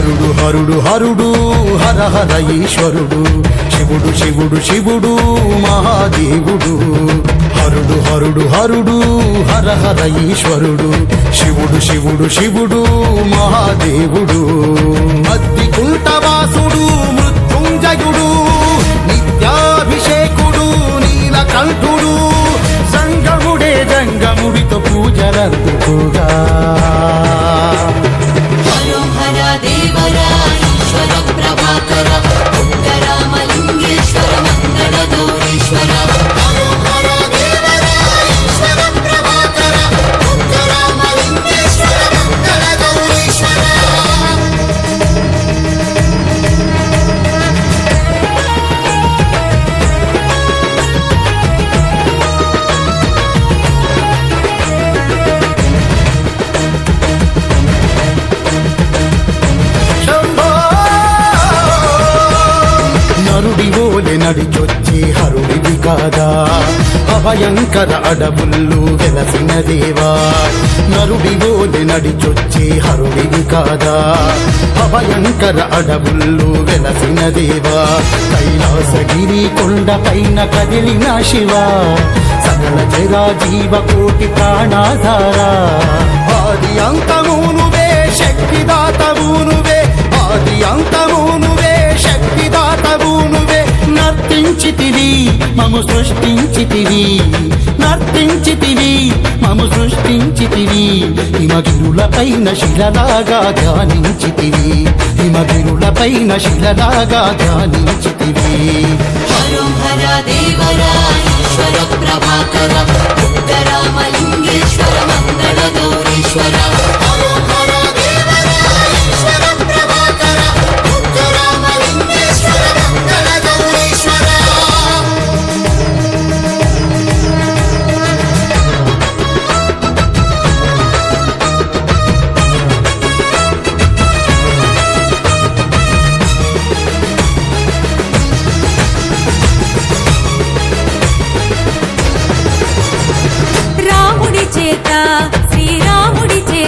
హరుడు హరుడు హరుడు హర హర ఈశ్వరుడు. శివుడు శివుడు శివుడు మహాదేవుడు. హరుడు హరుడు హరుడు హర హర ఈశ్వరుడు. శివుడు శివుడు శివుడు మహాదేవుడు. మద్ది కుంటవాసుడు మృత్యుంజయుడు నిత్యాభిషేకుడు నీలకంఠుడు. సంగముడే జంగముడితో పూజలందుకుగా. ప్రభాకర నడిచొచ్చి హరుడివి కాదా? అభయంకర అడవుల్లో వెలసిన దేవా? నరుడి ఓలి నడిచొచ్చి హరుడివి కాదా? అభయంకర అడవుల్లో వెలసిన దేవా? కైలాసగిరి కొండ పైన కదిలిన శివ సకల జరా జీవ కోటి ప్రాణాధారా. ఆది అంతమునువే శక్తిదాతవునువే ఆది అంతమునువే శక్తిదాతవునువే నర్తించితివి మము సృష్టించితివి. నర్తించితివి మము సృష్టించితివి. హిమగిరులపైన శిలలాగా ధ్యానించితివి. హిమగిరులపైన శిలలాగా ధ్యానించితివి.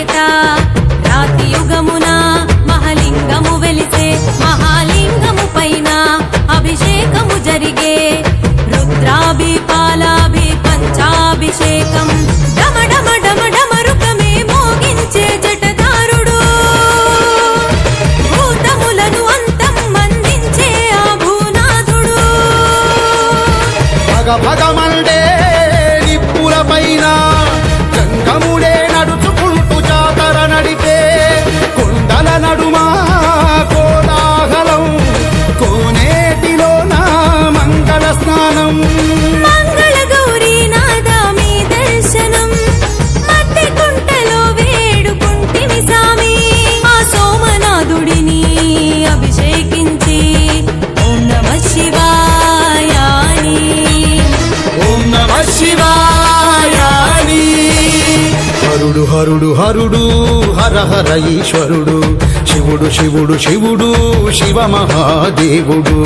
శ్రీరాముడి చేత. రాతి యుగమున మహలింగము వెలిసే మహాలింగము పైన అభిషేకము జరిగే రుద్రాభి పాలాభి పంచాభిషేకం. డమ డమ డమ డమరుకమే మోగించే జటదారుడు భూతములను అంతం మందించే ఆ భూనాథుడు భగ భగమండే నిప్పుల పైన హరుడు హరుడు హరుడు హర హర ఈశ్వరుడు. శివుడు శివుడు శివుడు శివ మహాదేవుడు.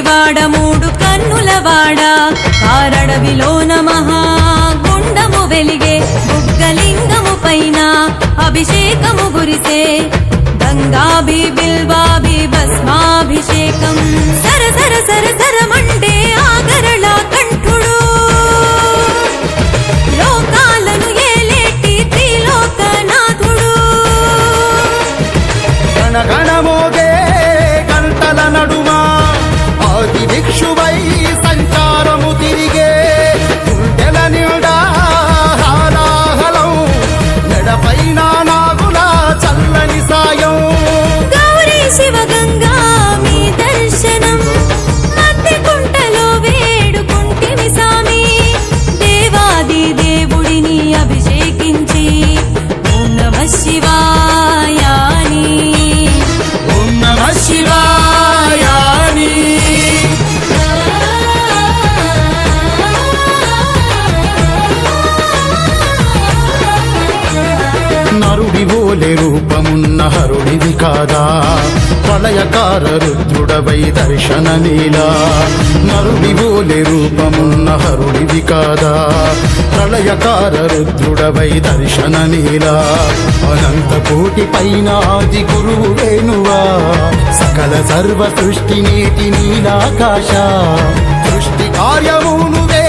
వాడ మూడు కన్నుల వాడా. అడవిలో మహా గుండము వెలిగే బుగ్గలింగము పైన అభిషేకము గురిసే గంగాభి బిల్వాభి భస్మాభిషేకం. సర సర సర సర. ఓలే రూపమున్న హరుడిది కాదా? ప్రళయకార రుద్రుడవై దర్శన నరుడి ఓలే రూపమున్న హరుడిది కాదా? ప్రళయకార రుద్రుడవై నీలా. అనంత కోటి పైన ఆది గురువు వేణువా. సకల సర్వ సృష్టి నీటి నీలాకాశ. సృష్టి కార్యమునువే దైవ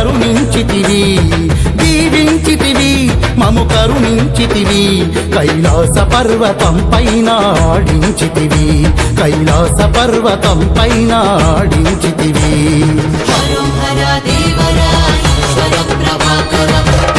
కరుణించితివి దీవించితివి మము కరుణించితివి. కైలాస పర్వతం పైన ఆడించితివి కైలాస పర్వతం పైన ఆడించితివి. హరం హర దేవరా ఈశ్వర ప్రభాకర.